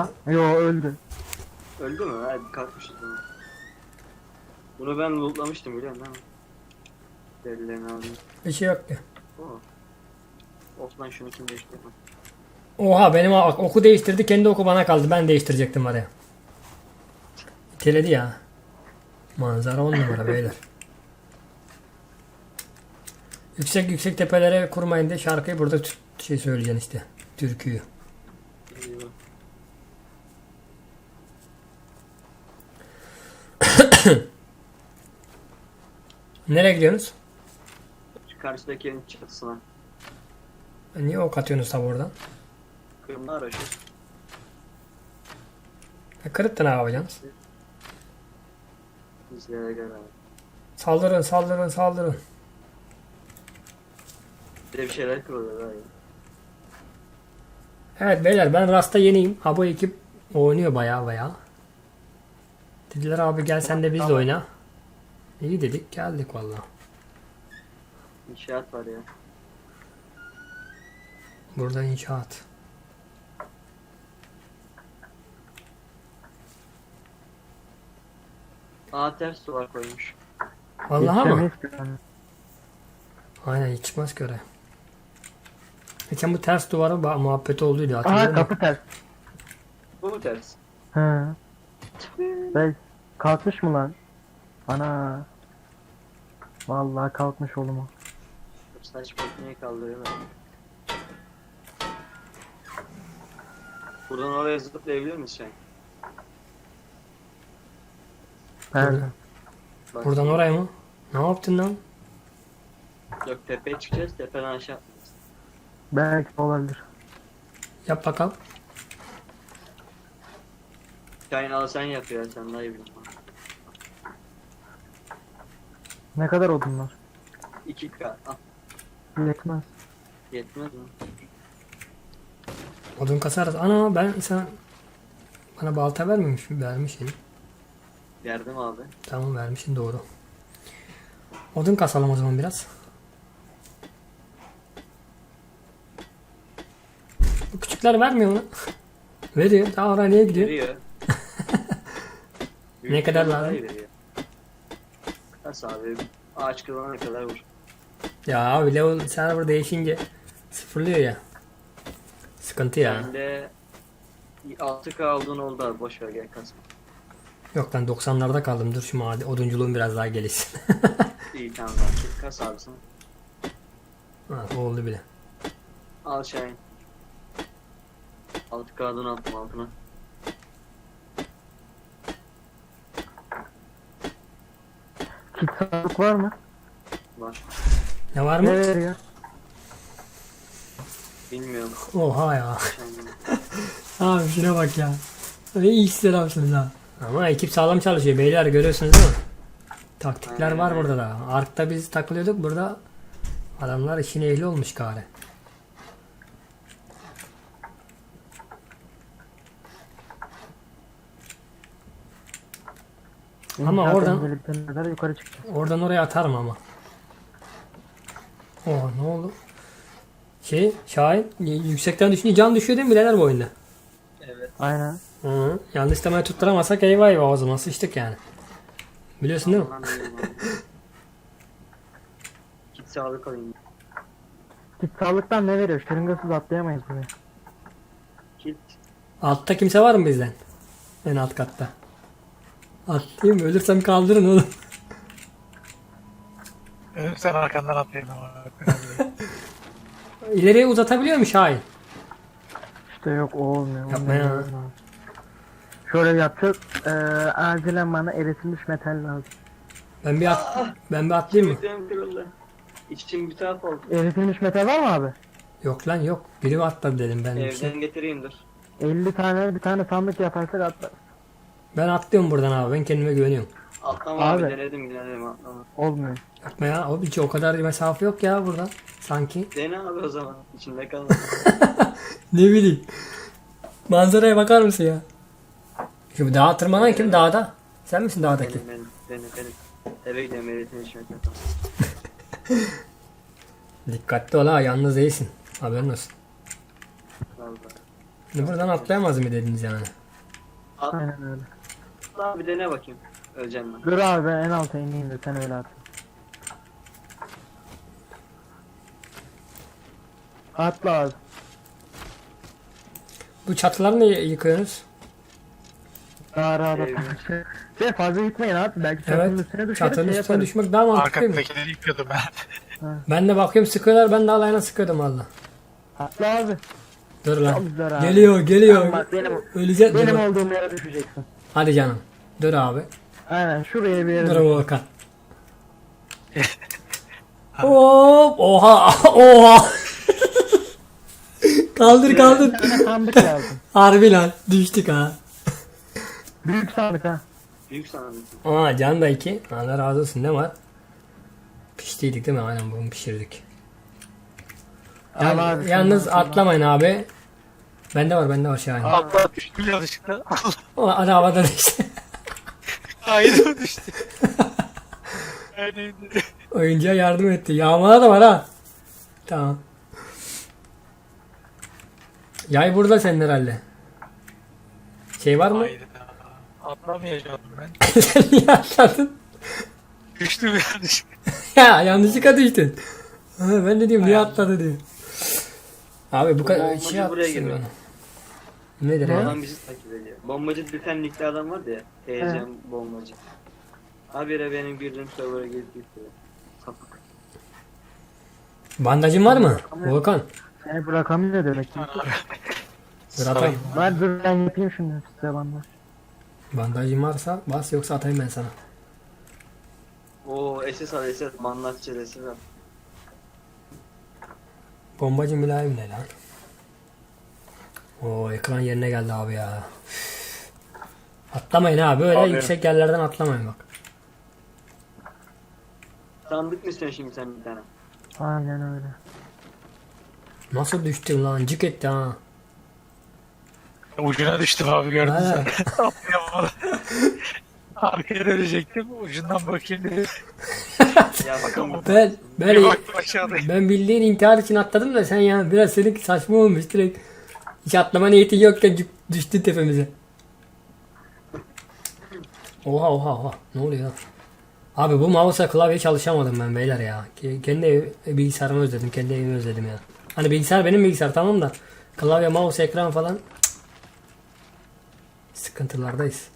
Aha. Yo öldü. Öldü mü? Hadi kalkmışız bunu. Bunu ben lootlamıştım biliyor musun? Derilerini aldım. Bir şey yok ki. Oo. Of lan şunu kim değiştirdi? Oha benim oku değiştirdi. Kendi oku bana kaldı. Ben değiştirecektim var ya. İteledi ya. Manzara on numara beyler. Yüksek yüksek tepelere kurmayın diye şarkıyı burada şey söyleyeceksin işte. Türküyü. Eyvah. Nereye gidiyorsunuz? Şu karşıdaki evin çatısına. Niye ok atıyorsunuz tabi oradan? Kırmızı araç. E, kırıp da ne yapacaksınız? Bizlere gel abi. Saldırın saldırın saldırın. Bir de bir şeyler kırılıyor abi. Evet beyler ben Rasta yeniyim. Ha bu ekip oynuyor baya baya. Dediler abi gel sen de biz de oyna. İyi dedik geldik valla. İnşaat var ya. Burada inşaat. Aa ters duvar koymuş. Vallahi mı? Aynen hiç çıkmaz oraya. Geçen bu ters duvara ba- muhabbeti olduydu hatırlıyor Aha musun? kapı ters. Bu mu ters? He. Bey kalkmış mı lan? Ana. Vallahi kalkmış oğlum o. Saçma niye kaldırıyor ben? Buradan oraya zıplayabilir misin sen? Nerede? Buradan, Bak, buradan oraya mı? Ne yaptın lan? Yok tepeye çıkacağız tepeden aşağı atlayacağız. Belki olabilir. Yap bakalım. Al sen yap ya sen daha iyi biliyorsun. Ne kadar odun var? 2K al. Yetmez. Yetmez mi? Odun kasarız. Ana ben sen bana balta vermemiş mi? Vermişsin. Yardım abi. Tamam vermişsin doğru. Odun kasalım o zaman biraz. Bu küçükler vermiyor mu? Veriyor. Daha oraya niye gidiyor? Veriyor. Ne kadar lazım? veriyor. Nasıl abi? Ağaç kırılana kadar vur. Ya abi level server değişince sıfırlıyor ya. Sıkıntı ya. Bende 6K aldığın oldu abi boş ver gel kasma. Yok ben 90'larda kaldım. Dur şu madi odunculuğum biraz daha gelişsin. İyi tamam abi. Kas abi sana. ha, oldu bile. Al Şahin. 6K'dan attım altına. Kit sağlık var mı? Var. Ne var Ne mı? veriyor? Bilmiyorum. Oha ya. Abi şuna bak ya. Ne iyi selamsınız ha. Ama ekip sağlam çalışıyor beyler görüyorsunuz değil mi? Taktikler Aynen var burada da. Ark'ta biz takılıyorduk burada adamlar işin ehli olmuş gari. Ama İnşaat oradan- önceliklerine kadar yukarı çıkacağız. Oradan oraya atarım ama. Oha ne oldu? Şey Şahin y- yüksekten düşünce can düşüyor değil mi birader bu oyunda? Evet. Aynen. Hı. Yanlış temaya tutturamazsak eyvah eyvah o zaman sıçtık yani. Biliyorsun değil mi? Ondan. Git sağlık alayım. Kit sağlıktan ne veriyor? Şırıngasız atlayamayız buraya. Git. Altta kimse var mı bizden? En alt katta. Atlayayım mı? Ölürsem kaldırın oğlum. Sen arkandan atlayın ama. İleriye uzatabiliyor mu Şahin? İşte yok o olmuyor. Yapma ya. Şöyle yapacağız. Ee, acilen bana eritilmiş metal lazım. Ben bir at ben bir atlayayım mı? Kırıldı. İçim bir tuhaf oldu. Eritilmiş metal var mı abi? Yok lan yok. Biri mi atladı dedim ben. Evden getireyim dur. 50 tane bir tane sandık yaparsak atlar. Ben atlıyorum buradan abi. Ben kendime güveniyorum. Atlama abi, Abi. denedim denedim atlama. Olmuyor. Yapma ya. O hiç o kadar mesafe yok ya burada. Sanki. Dene abi o zaman. İçinde kalma. Ne bileyim. Manzaraya bakar mısın ya? Şimdi dağa tırmanan kim dağda? Sen misin dağdaki? benim benim. Benim benim. Eve gidelim evetini içmek. Dikkatli ol ha yalnız değilsin. Haberin olsun. Vallahi. Buradan atlayamaz mı dediniz yani? Aynen öyle. Atla bir dene bakayım. Öleceğim ben. Dur abi ben en alta ineyim de sen öyle at. Atla abi. Bu çatıları ne yıkıyorsunuz? Daha rahat Eyvah. atla. Şey fazla gitmeyin abi. Belki çatının Evet. üstüne düşeriz Çatının şey üstüne yaparız. düşmek daha mantıklı mı? Arkamdakileri yıkıyordum ben. Ben de bakıyorum sıkıyorlar ben de alayına sıkıyordum valla. Atla abi. Dur lan. Çok güzel abi. Geliyor geliyor. Bak benim, Ölecek benim olduğum yere düşeceksin. Hadi canım. Dur abi. Aynen şuraya bir yere Dur. Volkan. Hop! Oha! Oha! kaldır kaldır. Sandık lazım. Harbi lan düştük ha. Büyük sandık ha. Büyük sanatım. Aa can da iki. Allah razı olsun ne var? Piştiydik değil mi? Aynen bunu pişirdik. Abi, yalnız atlamayın abi. Bende var bende var Şahin. Allah düştüm yanlışlıkla. O arabada işte. Hayır düştü. Oyuncuya yardım etti. Yağmala da var ha. Tamam. Yay burada senin herhalde. Şey var mı? Hayır. Atlamayacağım ben. Sen niye atladın? Düştüm yanlışlıkla. ya yanlışlıkla düştün. Ha, ben de diyorum niye atladı diyor. Abi bu kadar şey bana. Nedir ya? Adam bizi takip ediyor. Bombacı nickli adam vardı ya. Heyecan bombacı. Habire benim girdiğim server'a gelip gitti. Sapık. Bandajın var mı? Volkan. Seni bırakamıyor demek ki. Dur atayım. Ben dur ben yapayım şimdi size bandaj. Bandajın varsa bas yoksa atayım ben sana. Oo SS al SS. Manlatçı SS al. Bombacı mülayim ne lan? Oo ekran yerine geldi abi ya. Atlamayın ha böyle Abi. yüksek yerlerden atlamayın bak. Sandık mı istiyorsun şimdi sen bir tane? Aynen öyle. Nasıl düştün lan cık etti ha. Ucuna düştüm abi gördün sen. Atlayamadım. Arkaya dönecektim. Ucundan bakayım dedim. Ya bakın. Ben, Bir ben, baktım aşağıdayım. ben bildiğin intihar için atladım da sen ya biraz senin saçma olmuş direkt. Hiç atlama niyetin yokken düştü tepemize. Oha oha oha ne oluyor lan? Abi bu mouse'a klavye çalışamadım ben beyler ya. Ke- Kendi ev- bilgisayarımı özledim, kendi evimi özledim ya. Hani bilgisayar benim bilgisayar tamam da klavye, mouse, ekran falan sıkıntılardayız.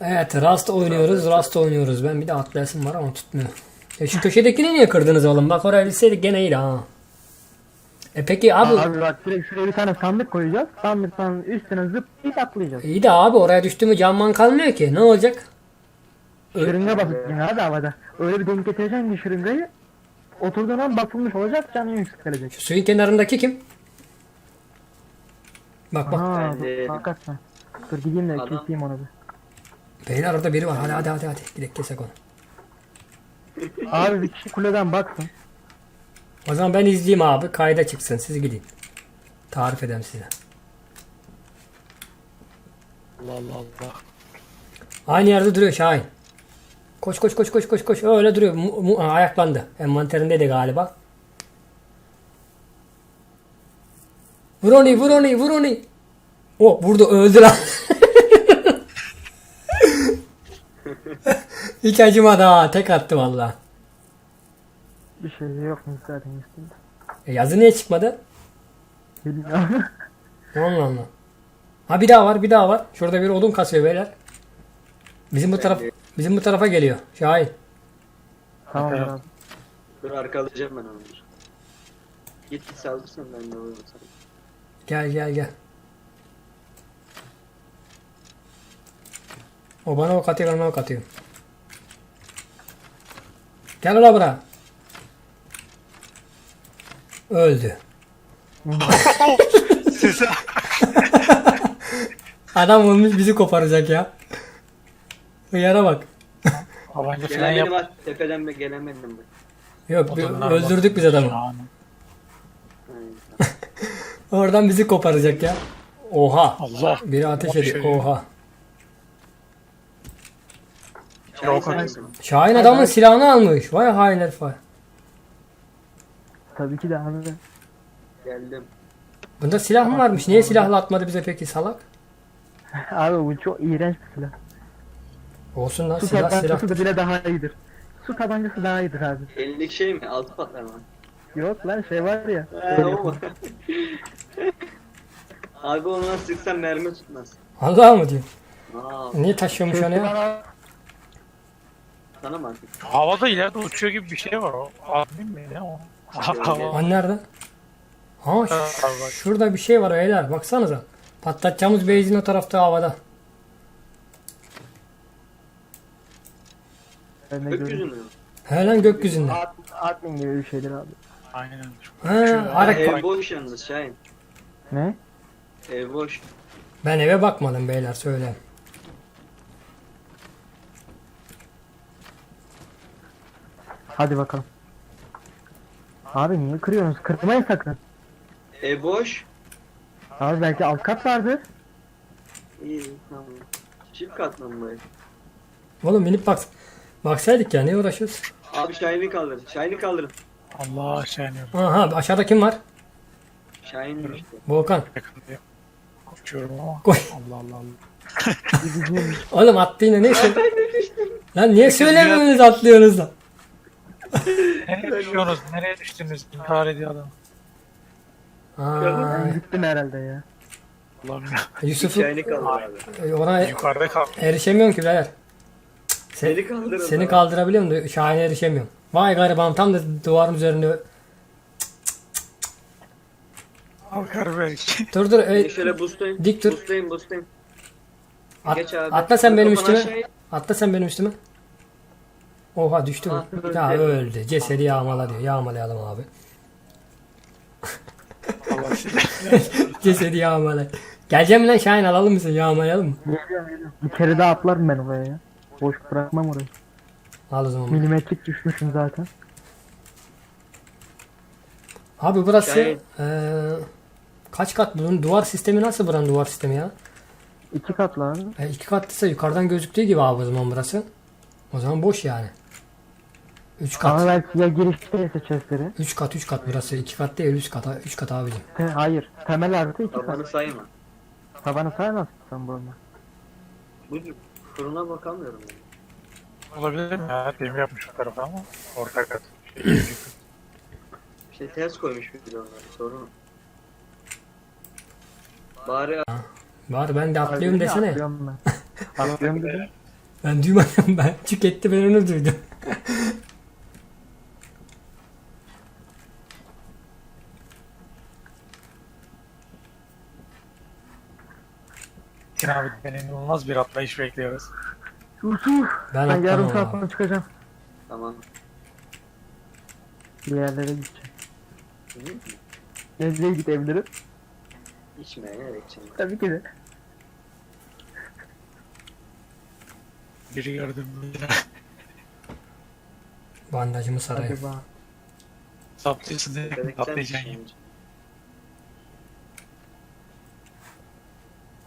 Evet Rust oynuyoruz, Rust oynuyoruz. Ben bir de atlayasım var ama tutmuyor. Ya şu köşedekini niye kırdınız oğlum? Bak oraya bilseydik gene iyiydi ha. E peki abi, Abi bak direkt şuraya bir tane sandık koyacağız. Sandıktan üstüne zıplayıp atlayacağız. iyi de abi oraya düştü mü camman kalmıyor ki. Ne olacak? Şırınga yine hadi havada. Öyle bir denk getireceksin ki şırıngayı. Oturduğun an basılmış olacak canın yükselecek. Şu suyun kenarındaki kim? Bak bak. De- dur hakikaten. Dur gideyim de Adam- keseyim onu bir. Beyler orada biri var. Hadi hadi hadi hadi. Gidelim kesek onu. Abi bir kişi kuleden baksın. O zaman ben izleyeyim abi. Kayda çıksın. Siz gidin. Tarif edeyim size. Allah Allah Allah. Aynı yerde duruyor Şahin. Koş koş koş koş koş koş. Öyle duruyor. Mu- mu- ayaklandı. Envanterindeydi galiba. Vur onu, vur onu, vur onu. O vurdu, öldü lan. Hiç acımadı ha. Tek attı valla. Bir şey yok mu zaten üstünde. E, yazı niye çıkmadı? Bilmiyorum. Allah Allah. Ha bir daha var, bir daha var. Şurada bir odun kasıyor beyler. Bizim bu taraf bizim bu tarafa geliyor. Şahin. tamam Evet. abi. Dur arkalayacağım ben onu. dur. Git git saldırsın ben de oynasam. Gel gel gel. O bana ok atıyor, bana ok atıyor. Gel ulan buraya. Öldü. Size Adam olmuş bizi koparacak ya. Yara bak. Havancı falan yap. Gelemedim ha. Tepeden be gelemedim ben. Yok bir- Odunlar öldürdük biz adamı. Şahane. Oradan bizi koparacak ya. Oha. Allah. Biri ateş ediyor. şey. Oha. Şahin adamın silahını almış. Vay hain herif vay. Tabii ki de abi. Geldim. Bunda silah mı varmış? Niye silahla atmadı bize peki salak? Abi bu çok iğrenç bir silah. Olsun lan Su silah silah. tabancası da bile daha iyidir. Su tabancası daha iyidir abi. Elindeki şey mi? Altı patlar mı? Yok lan şey var ya. He o mu? Abi ona sıksan mermi tutmaz. Allah mı diyor? Aa, Niye taşıyormuş onu ya? Sana mı artık? Havada ileride uçuyor gibi bir şey var o. Admin mi ne o? Hava. Hani nerede? Ha ş- şurada bir şey var beyler baksanıza. Patlatacağımız benzin o tarafta havada. Ben de gördüm. Gökyüzünde? He lan gökyüzünde. Ad- Admin gibi bir şeydir abi. Aynen. He, Uçuyor. harek- Ev boş yalnız Şahin. Ne? Ev boş. Ben eve bakmadım beyler söyle. Hadi bakalım. Abi niye kırıyorsunuz? Kırmayın sakın. Ev boş. Abi belki alt kat vardır. İyi tamam. Çift katlı mı bu ev? Oğlum inip bak. Baksaydık ya ne uğraşıyoruz? Abi Şahin'i kaldırın. Şahin'i kaldırın. Allah iniyorum. Aha aşağıda kim var? Şahin işte. Volkan. Yakındayım. Ama. Koy. Allah Allah Allah. Oğlum attı yine ne söyle? Lan niye söylemiyorsunuz atlıyorsunuz lan? Nereye düşüyorsunuz? Nereye düştünüz? İntihar ediyor adam. Aa, ben gittim herhalde ya. Allah'ım ya. Yusuf'u Şahin'i kaldır abi. ona Yukarıda kal. erişemiyorum ki birader. Sen, Seni kaldırın. seni abi. kaldırabiliyorum da Şahin'e erişemiyorum. Vay garibanım tam da duvarın üzerinde. Kalkar belki. Dur dur. E, şöyle boostlayın. Dik dur. Boostlayın boostlayın. at- Geç abi. atla sen benim Kafanı üstüme. aşağıya- Atla sen benim üstüme. Oha düştü mü? Ha, öldü. Ya öldü. Cesedi yağmala diyor. Yağmalayalım abi. Allah. Cesedi yağmala. Geleceğim lan Şahin alalım mısın? Yağmalayalım mı? Geliyorum geliyorum. Bir kere daha atlarım ben oraya ya. Boş bırakmam orayı. Al o zaman. Milimetrik düşmüşüm zaten. Abi burası Şahin. eee, kaç kat bunun duvar sistemi nasıl buranın duvar sistemi ya? İki katlı abi. E, iki katlıysa yukarıdan gözüktüğü gibi abi o zaman burası. O zaman boş yani. Üç Ama kat. belki ya girişteyse chestleri. Üç kat üç kat burası. iki kat değil üç kat. Üç kat abicim. Te- hayır. Temel artı iki Kafanı kat. sayma. Tabanı saymazsın sen bunu. Bu fırına bakamıyorum. Olabilir mi? Ya demir yapmış o tarafa ama. Orta kat. Bir şey ters koymuş bir de onlar. Sorun. o. Bari Var ben de atlıyorum desene. Atlıyorum ben. Atlıyorum dedim. Ben duymadım ben. Tüketti ben onu duydum. Tin abi ben inanılmaz bir atlayış bekliyoruz. Yusuf. Ben Ben yarım saat sonra çıkacağım. tamam. Bir yerlere gideceğim. Hı? Nereye gidebilirim? İçmeye nereye gideceğim? Tabii ki de. Biri gördüm. Bandajımı sarayım. Acaba. Saplıyorsun diye Dedekten atlayacaksın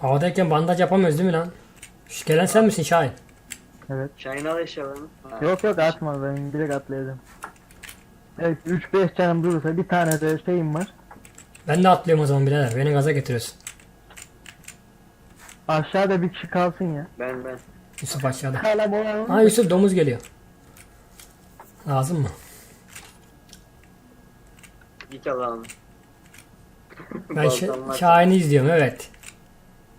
Havadayken bandaj yapamıyoruz değil mi lan? Şu gelen sen misin Şahin? Evet. Şahin al eşyalarını. Yok yok atma ben direkt atlayacağım. Evet 3-5 canım durursa bir tane de şeyim var. Ben de atlıyorum o zaman birader. Beni gaza getiriyorsun. Aşağıda bir kişi kalsın ya. Ben ben. Yusuf aşağıda. Hala bu Ha Yusuf domuz geliyor. Lazım mı? Git Allah'ım. Ben. Şahin'i izliyorum evet.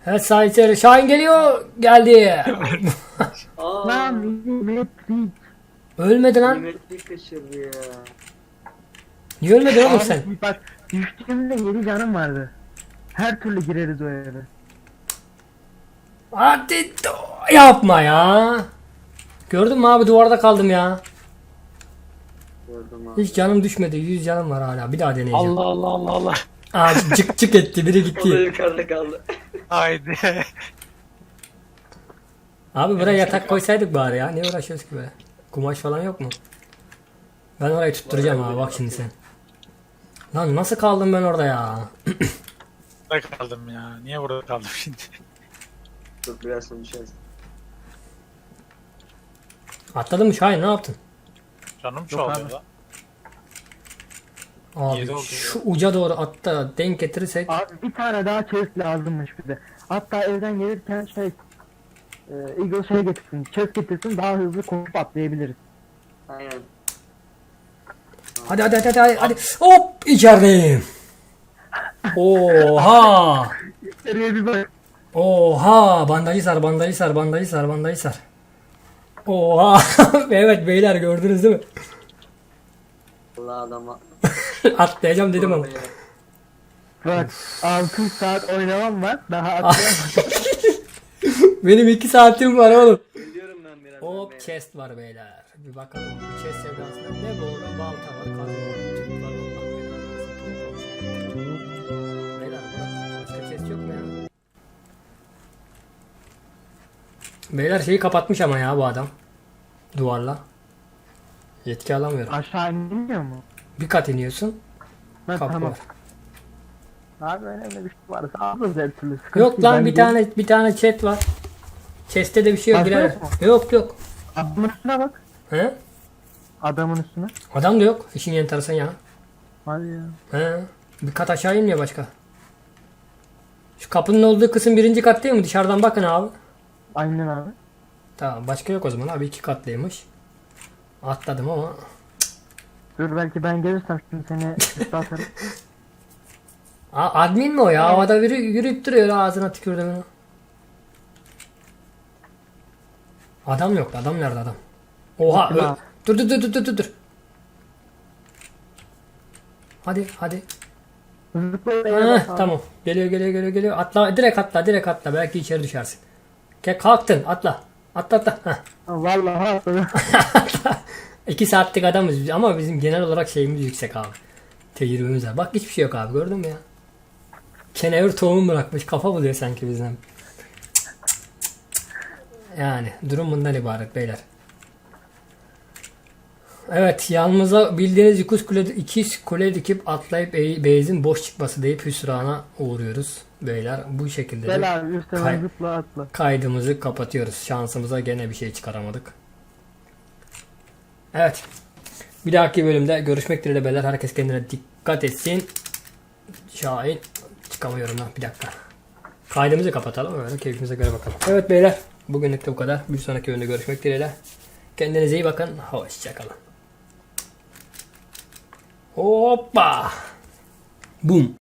Evet sahipleri Şahin geliyor. Geldi. Aa. Lan milimetrik. Ölmedi lan. Kaçırdı ya. Niye ölmedin oğlum sen? Abi Bak düştüğümde 7 canım vardı. Her türlü gireriz o eve. Hadi do- yapma ya. Gördün mü abi duvarda kaldım ya. Gördüm abi. Hiç canım düşmedi. 100 canım var hala. Bir daha deneyeceğim. Allah Allah Allah Allah. Aa, cık cık etti. Biri O da gitti. yukarıda kaldı. Haydi. Abi buraya yatak koysaydık bari ya. Ne uğraşıyoruz ki böyle? Kumaş falan yok mu? Ben orayı tutturacağım abi bak şimdi sen. Lan nasıl kaldım ben orada ya? Burada kaldım ya. Niye burada kaldım şimdi? Dur biraz sonra düşeriz. Atladın mı Şahin ne yaptın? Canım Yok çoğalıyor abi. lan. Abi Yedi oldu. şu uca doğru atta denk getirirsek Abi bir tane daha chest lazımmış bir de. Hatta evden gelirken şey e, Eagle şey getirsin, chest getirsin daha hızlı koşup atlayabiliriz. Aynen. Hadi hadi hadi hadi hadi. Hop içerideyim. Oha. İçeriye bir bak. Oha. Bandajı sar bandajı sar bandajı sar bandajı sar. Oha. evet beyler gördünüz değil mi? Allah adama. Atlayacağım dedim ama. Bak 6 saat oynamam var. Daha atlayamam. Benim iki saatim var oğlum. Biliyorum ben biraz. Hop chest var beyler. Bir bakalım bu chest sevdasında ne bu? Balta var, kazma var, tüp var. Beyler şeyi kapatmış ama ya bu adam. Duvarla. Yetki alamıyorum. Aşağı inmiyor mu? Bir kat iniyorsun. Ben Kapı tamam. var. Abi önemli bir şey varsa alırız her türlü. Sıkıntı Yok lan bir tane bir tane chest var. Chest'te de bir şey yok Başka birader. yok mu? Yok yok. Adamın üstüne bak. He? Adamın üstüne. Adam da yok. İşin enteresan ya. Hadi ya. He. Bir kat aşağı inmiyor başka. Şu kapının olduğu kısım birinci kat değil mi? Dışarıdan bakın abi. Aynen abi. Tamam başka yok o zaman abi iki katlıymış. Atladım ama. Dur belki ben gelirsem şimdi seni üstü atarım. Aa, admin mi o ya? Havada yürü, yürüyüp duruyor ağzına tükürdüm onu. Adam yok. Adam nerede adam? Oha. Ö- abi. dur dur dur dur dur dur. Hadi hadi. Heh, tamam. Geliyor geliyor geliyor geliyor. Atla direkt atla direkt atla. Belki içeri düşersin. Ke kalktın atla. Atla atla. Heh. Vallahi atladım. İki saatlik adamız biz ama bizim genel olarak şeyimiz yüksek abi. Tecrübemiz var. Bak hiçbir şey yok abi gördün mü ya? Kenevir tohum bırakmış kafa buluyor sanki bizden. Yani durum bundan ibaret beyler. Evet yanımıza bildiğiniz ikiz kule, ikiz kule dikip atlayıp Beyz'in boş çıkması deyip hüsrana uğruyoruz beyler. Bu şekilde de üstüne Kay- zıpla atla. kaydımızı kapatıyoruz. Şansımıza gene bir şey çıkaramadık. Evet. Bir dahaki bölümde görüşmek dileğiyle beyler. Herkes kendine dikkat etsin. Şahin çıkamıyorum lan bir dakika. Kaydımızı kapatalım öyle keyfimize göre bakalım. Evet beyler bugünlük de bu kadar. Bir sonraki bölümde görüşmek dileğiyle. Kendinize iyi bakın. Hoşçakalın. Hoppa. Boom.